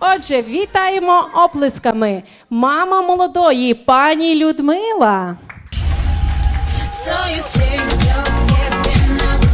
Отже, вітаємо оплесками. Мама молодої, пані Людмила. So you say you're giving up.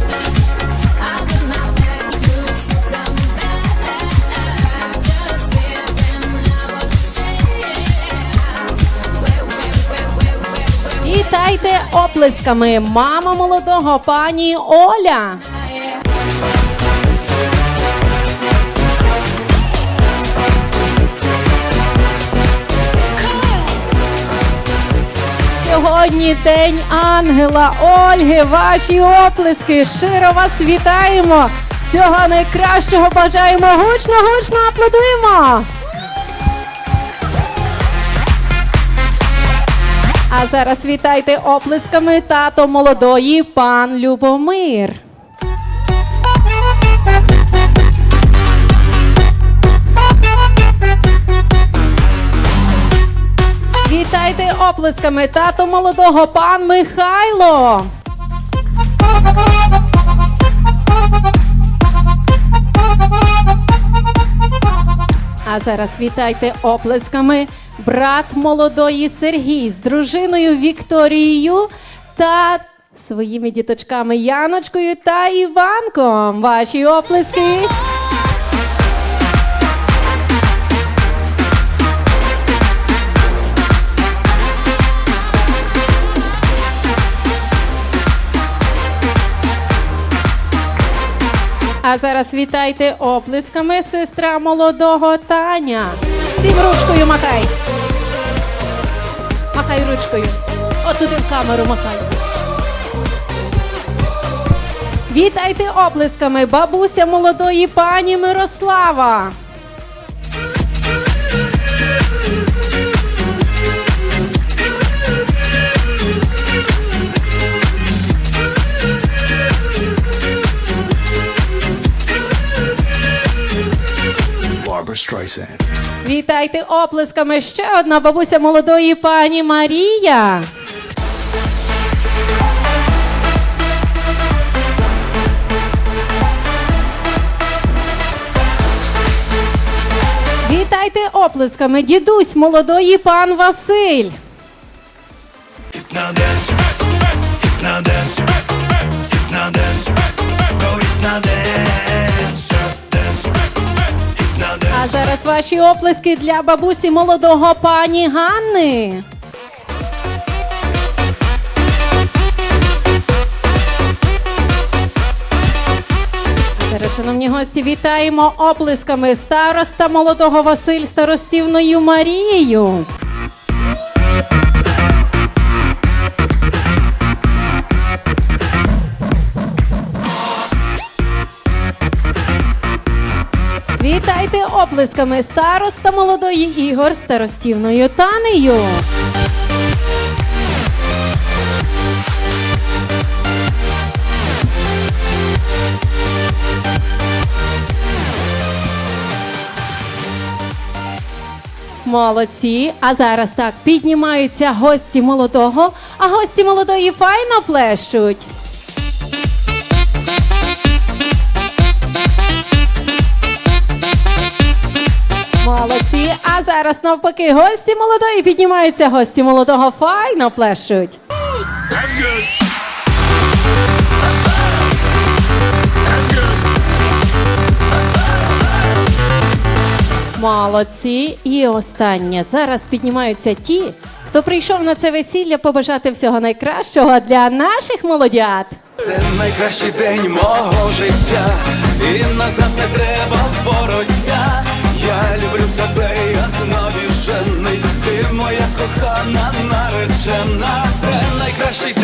Сьогодні день ангела Ольги. Ваші оплески. Щиро вас вітаємо. Всього найкращого бажаємо. Гучно, гучно аплодуємо. А зараз вітайте оплесками тато молодої пан Любомир. Оплесками тато молодого пан Михайло. А зараз вітайте оплесками брат молодої Сергій з дружиною Вікторією та своїми діточками Яночкою та Іванком. Ваші оплески. А зараз вітайте оплесками сестра молодого Таня. Всім ручкою махай. Махай ручкою. Отуди в камеру махай. Вітайте оплесками бабуся молодої пані Мирослава. Вітайте оплесками ще одна бабуся молодої пані Марія. Вітайте оплесками дідусь молодої пан Василь. Now dance, зараз ваші оплески для бабусі молодого пані Ганни. Зараз, шановні гості, вітаємо оплесками староста молодого Василь старостівною Марією. Вітайте оплесками староста молодої Ігор старостівною Танею. Молодці. А зараз так піднімаються гості молодого, а гості молодої файно плещуть. Зараз навпаки, гості молодої піднімаються, гості молодого файно плещуть. That's good. Молодці. І останнє. Зараз піднімаються ті, хто прийшов на це весілля побажати всього найкращого для наших молодят. Це найкращий день мого життя, і назад не треба вороття. Я люблю тебе, кохана наречена, це найкращий.